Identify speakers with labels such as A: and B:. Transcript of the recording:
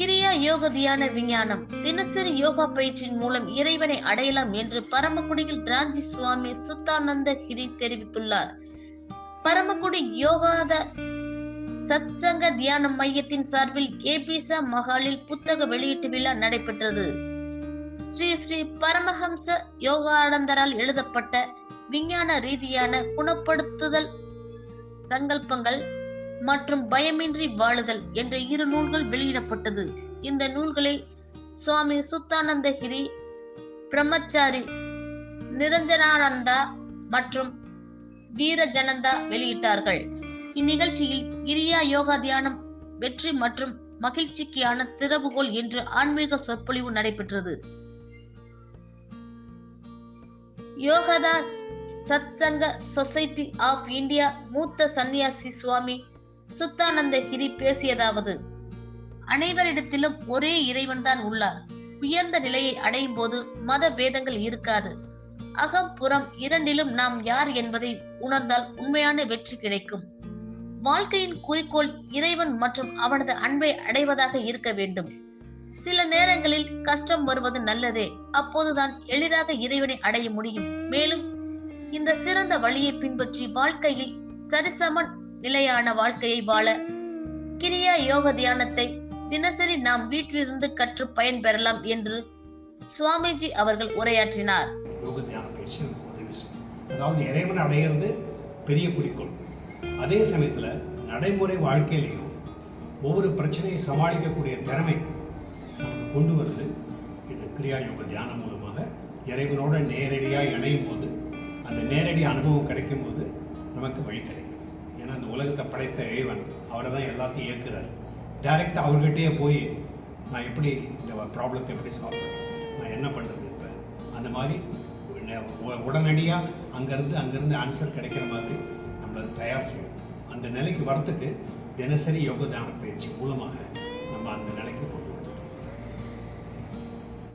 A: யோக தியான விஞ்ஞானம். தினசரி யோகா பயிற்சியின் மூலம் இறைவனை அடையலாம் என்று பரமக்குடியில் ராஞ்சி சுவாமி சுத்தானந்த கிரி தெரிவித்துள்ளார். பரமக்குடி யோகாத சத்சங்க தியான மையத்தின் சார்பில் ஏபிசா மகாலில் புத்தக வெளியீட்டு விழா நடைபெற்றது. ஸ்ரீ ஸ்ரீ பரமஹம்ச யோகானந்தரால் எழுதப்பட்ட விஞ்ஞான ரீதியான குணப்படுத்துதல் சங்கல்பங்கள் மற்றும் பயமின்றி வாழுதல் என்ற இரு நூல்கள் வெளியிடப்பட்டது. இந்த நூல்களை சுவாமி சுத்தானந்தகிரி பிரம்மச்சாரி நிரஞ்சனானந்தா மற்றும் வீரஜனந்தா வெளியிட்டார்கள். இந்நிகழ்ச்சியில் கிரியா யோகா தியானம் வெற்றி மற்றும் மகிழ்ச்சிக்கான திறவுகோல் என்று ஆன்மீக சொற்பொழிவு நடைபெற்றது. Yogoda Satsanga society of India மூத்த சன்னியாசி சுவாமி சுத்தானந்த கிரி பேசியதாவது அனைவரிடத்திலும் ஒரே இறைவன் தான் உள்ளார். உயர்ந்த நிலையை அடையும் போது மத பேதங்கள் இருக்காது. அகம் புறம் இரண்டிலும் நாம் யார் என்பதை உணர்ந்தால் உண்மையான வெற்றி கிடைக்கும். வாழ்க்கையின் குறிக்கோள் இறைவன் மற்றும் அவனது அன்பை அடைவதாக இருக்க வேண்டும். சில நேரங்களில் கஷ்டம் வருவது நல்லதே. அப்போதுதான் எளிதாக இறைவனை அடைய முடியும். மேலும் இந்த சிறந்த வழியை பின்பற்றி வாழ்க்கையில் சரிசமன் நிலையான வாழ்க்கையை வாழ கிரியா யோக தியானத்தை தினசரி நாம் வீட்டிலிருந்து கற்று பயன் பெறலாம் என்று சுவாமிஜி அவர்கள் உரையாற்றினார்.
B: யோக தியான பயிற்சி உதவி செய்யும். அதாவது இறைவன் அடையிறது பெரிய குறிக்கோள். அதே சமயத்தில் நடைமுறை வாழ்க்கையிலையும் ஒவ்வொரு பிரச்சனையை சமாளிக்கக்கூடிய திறமை நமக்கு கொண்டு வருது. இது கிரியா யோக தியானம் மூலமாக இறைவனோட நேரடியாக இணையும் போது அந்த நேரடி அனுபவம் கிடைக்கும் போது நமக்கு வழி கிடைக்கும். ஏன்னா இந்த உலகத்தை படைத்த இறைவன். அவரை தான் எல்லாத்தையும் இயக்குறார். டைரெக்டாக அவர்கிட்டயே போய் நான் எப்படி இந்த ப்ராப்ளத்தை எப்படி சால்வ் பண்ணுறது நான் என்ன பண்ணுறது இப்போ? அந்த மாதிரி உடனடியாக அங்கேருந்து அங்கேருந்து ஆன்சர் கிடைக்கிற மாதிரி நம்மளை தயார் செய்யணும் அந்த நிலைக்கு வரத்துக்கு தினசரி யோக தியான பயிற்சி மூலமாக